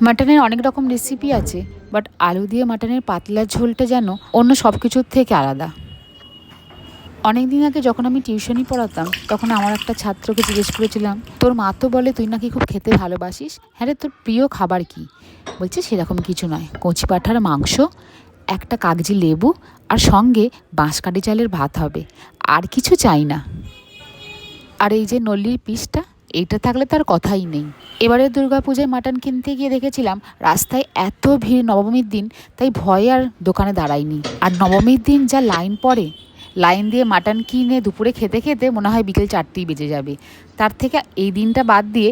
মাটনের অনেক রকম রেসিপি আছে বাট আলু দিয়ে মাটনের পাতলা ঝোলটা যেন অন্য সব কিছুর থেকে আলাদা। অনেক দিন আগে যখন আমি টিউশনি পড়াতাম, তখন আমার একটা ছাত্রকে জিজ্ঞেস করেছিলাম, তোর মা তো বলে তুই নাকি খুব খেতে ভালোবাসিস? হ্যাঁ রে, তোর প্রিয় খাবার কি? বলছে, সেরকম কিছু নয়। কচি পাঠার মাংস, একটা কাগজি লেবু, আর সঙ্গে বাঁশকাঠি চালের ভাত হবে। আর কিছু চাই না। আর এই যে নল্লির পিসটা এইটা থাকলে তার কথাই নেই। এবারে দুর্গাপূজায় মাটন কিনতে গিয়ে দেখেছিলাম, রাস্তায় এত ভিড় নবমীর দিন, তাই ভয়ে আর দোকানে দাঁড়াইনি আর নবমীর দিন যা লাইন পড়ে, লাইন দিয়ে মাটন কিনে দুপুরে খেতে খেতে মনে হয় বিকেল চারটেই বেজে যাবে। তার থেকে এই দিনটা বাদ দিয়ে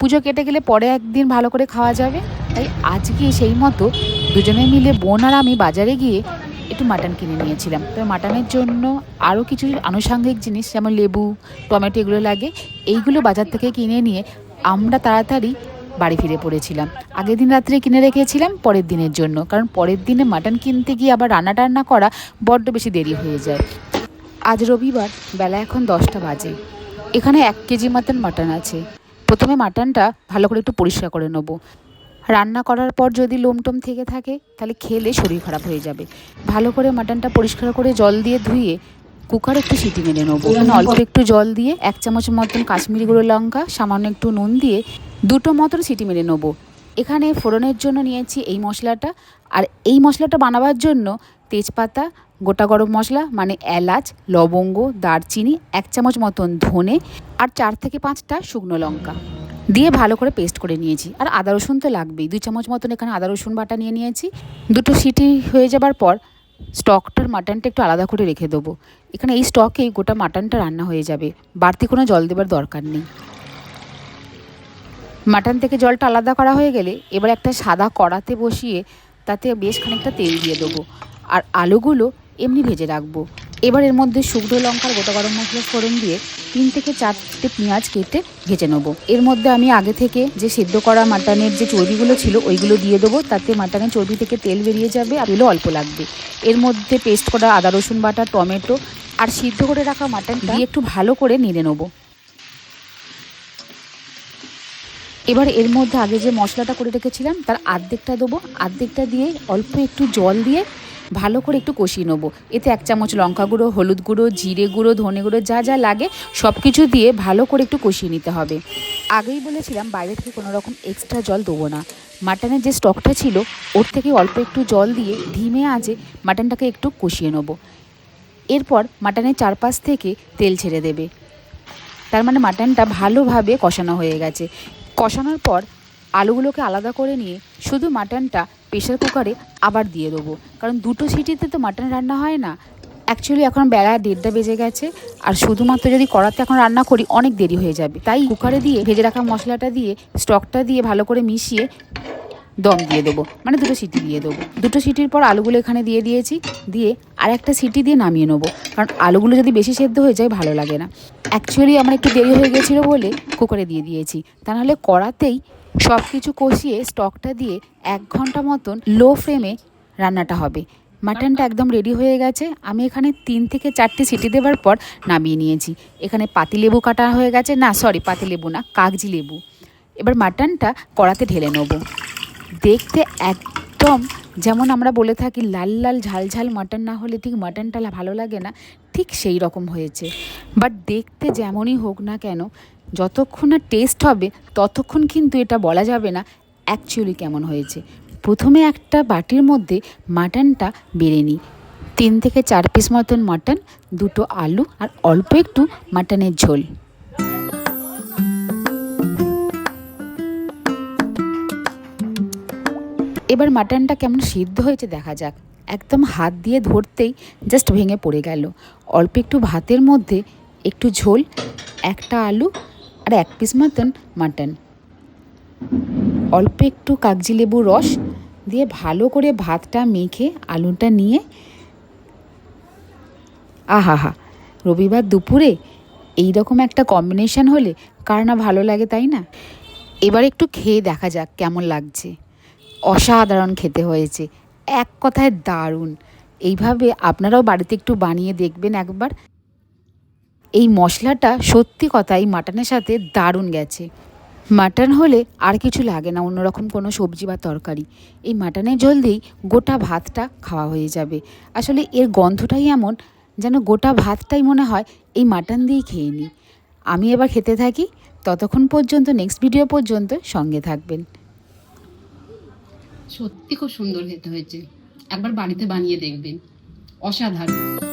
পুজো কেটে গেলে পরে একদিন ভালো করে খাওয়া যাবে? তাই আজকে সেই মতো দুজনে মিলে বোন আর আমি বাজারে গিয়ে একটু মাটন কিনে নিয়েছিলাম। তো মাটনের জন্য আরও কিছু আনুষঙ্গিক জিনিস, যেমন লেবু, টমেটো এগুলো লাগে, এইগুলো বাজার থেকে কিনে নিয়ে আমরা তাড়াতাড়ি বাড়ি ফিরে পড়েছিলাম। আগের দিন রাত্রে কিনে রেখেছিলাম, পরের দিনের জন্য, কারণ পরের দিনে মাটন কিনতে গিয়ে আবার রান্না টান্না করা বড্ড বেশি দেরি হয়ে যায়। আজ রবিবার, বেলা এখন দশটা বাজে। এখানে এক কেজি মতন মাটন আছে। প্রথমে মাটনটা ভালো করে একটু পরিষ্কার করে নেব। রান্না করার পর যদি লোমটোম থেকে থাকে তাহলে খেলে শরীর খারাপ হয়ে যাবে। ভালো করে মাটনটা পরিষ্কার করে জল দিয়ে ধুয়ে কুকারে একটু সিটি মেরে নেব। অল্প একটু জল দিয়ে এক চামচ মতন কাশ্মীরি গুঁড়ো লঙ্কা সামান্য একটু নুন দিয়ে দুটো মতন সিটি মেরে নেব। এখানে ফোড়নের জন্য নিয়েছি এই মশলাটা। আর এই মশলাটা বানাবার জন্য তেজপাতা গোটা গরম মশলা মানে এলাচ লবঙ্গ দারচিনি এক চামচ মতন ধনে আর চার থেকে পাঁচটা শুকনো লঙ্কা। দিয়ে ভালো করে পেস্ট করে নিয়েছি। আর আদা রসুন তো লাগবেই। দুই চামচ মতন এখানে আদা রসুন বাটা নিয়ে নিয়েছি। দুটো সিটি হয়ে যাবার পর স্টকটার মাটনটা একটু আলাদা করে রেখে দেবো। এখানে এই স্টকেই গোটা মাটনটা রান্না হয়ে যাবে। বাড়তি কোনো জল দেবার দরকার নেই। মাটন থেকে জলটা আলাদা করা হয়ে গেলে এবার একটা সাদা কড়াতে বসিয়ে তাতে বেশ খানিকটা তেল দিয়ে দেবো। আর আলুগুলো এমনি ভেজে রাখব। এবার এর মধ্যে শুকনো লঙ্কার গোটা গরম মশলা ফোড়ন দিয়ে তিন থেকে চারটে পেঁয়াজ কেটে ভেজে নেব। এর মধ্যে আমি আগে থেকে যে সেদ্ধ করা মাটনের যে চর্বিগুলো ছিল ওইগুলো দিয়ে দেবো। তাতে মাটনের চর্বি থেকে তেল বেরিয়ে যাবে আর এগুলো অল্প লাগবে। এর মধ্যে পেস্ট করা আদা, রসুন বাটা, টমেটো আর সিদ্ধ করে রাখা মাটন দিয়ে একটু ভালো করে নেড়ে নেব। এবার এর মধ্যে আগে যে মশলাটা করে রেখেছিলাম, তার আর্ধেকটা দেবো। আর্ধেকটা দিয়ে অল্প একটু জল দিয়ে ভালো করে একটু কষিয়ে নেব। এতে এক চামচ লঙ্কা গুঁড়ো, হলুদ গুঁড়ো, জিরে গুঁড়ো, ধনে গুঁড়ো, যা যা লাগে সব কিছু দিয়ে ভালো করে একটু কষিয়ে নিতে হবে। আগেই বলেছিলাম বাইরে থেকে কোনো রকম এক্সট্রা জল দেবো না। মাটনের যে স্টকটা ছিল, ওর থেকে অল্প একটু জল দিয়ে ধিমে আঁচে মাটনটাকে একটু কষিয়ে নেব। এরপর মাটনের চারপাশ থেকে তেল ছেড়ে দেবে। তার মানে মাটনটা ভালোভাবে কষানো হয়ে গেছে। কষানোর পর আলুগুলোকে আলাদা করে নিয়ে শুধু মাটনটা প্রেশার কুকারে আবার দিয়ে দেবো। কারণ দুটো সিটিতে তো মাটন রান্না হয় না। অ্যাকচুয়ালি এখন বেলা দেড়টা বেজে গেছে। আর শুধুমাত্র যদি কড়াতে এখন রান্না করি, অনেক দেরি হয়ে যাবে। তাই কুকারে দিয়ে, ভেজে রাখা মশলাটা দিয়ে স্টকটা দিয়ে ভালো করে মিশিয়ে দম দিয়ে দেবো। মানে দুটো সিটি দিয়ে দেবো। দুটো সিটির পর আলুগুলো এখানে দিয়ে দিয়েছি। দিয়ে আর একটা সিটি দিয়ে নামিয়ে নেব। কারণ আলুগুলো যদি বেশি সেদ্ধ হয়ে যায়, ভালো লাগে না। অ্যাকচুয়ালি আমার একটু দেরি হয়ে গেছিল বলে কুকারে দিয়ে দিয়েছি। তা নাহলে কড়াতেই সব কিছু কষিয়ে স্টকটা দিয়ে এক ঘণ্টা মতন লো ফ্লেমে রান্নাটা হবে। মাটনটা একদম রেডি হয়ে গেছে। আমি এখানে তিন থেকে চারটে সিটি দেওয়ার পর নামিয়ে নিয়েছি। এখানে পাতিলেবু কাটা হয়ে গেছে। না সরি পাতি লেবু না, কাগজি লেবু। এবার মাটনটা কড়াতে ঢেলে নেব। দেখতে একদম যেমন আমরা বলে থাকি, লাল লাল ঝাল ঝাল মাটন না হলে ঠিক মাটনটা ভালো লাগে না, ঠিক সেই রকম হয়েছে। বাট দেখতে যেমনই হোক না কেন, যতক্ষণ না টেস্ট হবে, ততক্ষণ কিন্তু এটা বলা যাবে না অ্যাকচুয়ালি কেমন হয়েছে। প্রথমে একটা বাটির মধ্যে মাটনটা বেড়ে নিই। তিন থেকে চার পিস মতন মাটন, দুটো আলু আর অল্প একটু মাটনের ঝোল। এবার মাটনটা কেমন সিদ্ধ হয়েছে দেখা যাক। একদম হাত দিয়ে ধরতেই জাস্ট ভেঙে পড়ে গেল। অল্প একটু ভাতের মধ্যে একটু ঝোল, একটা আলু আর এক পিস মতন মাটন। অল্প একটু কাগজি লেবু রস দিয়ে ভালো করে ভাতটা মেখে আলুটা নিয়ে আহাহা, রবিবার দুপুরে এই রকম একটা কম্বিনেশন হলে কার না ভালো লাগে তাই না? এবার একটু খেয়ে দেখা যাক কেমন লাগছে। অসাধারণ খেতে হয়েছে। এক কথায় দারুণ। এইভাবে আপনারাও বাড়িতে একটু বানিয়ে দেখবেন একবার। এই মশলাটা সত্যি কথা এই মাটনের সাথে দারুণ গেছে। মাটন হলে আর কিছু লাগে না, অন্যরকম কোনো সবজি বা তরকারি। এই মাটনের ঝোল দিয়েই গোটা ভাতটা খাওয়া হয়ে যাবে। আসলে এর গন্ধটাই এমন যেন গোটা ভাতটাই মনে হয় এই মাটন দিয়েই খেয়ে নিই। আমি এবার খেতে থাকি। ততক্ষণ পর্যন্ত নেক্সট ভিডিও পর্যন্ত সঙ্গে থাকবেন। সত্যি খুব সুন্দর খেতে হয়েছে। একবার বাড়িতে বানিয়ে দেখবেন। অসাধারণ।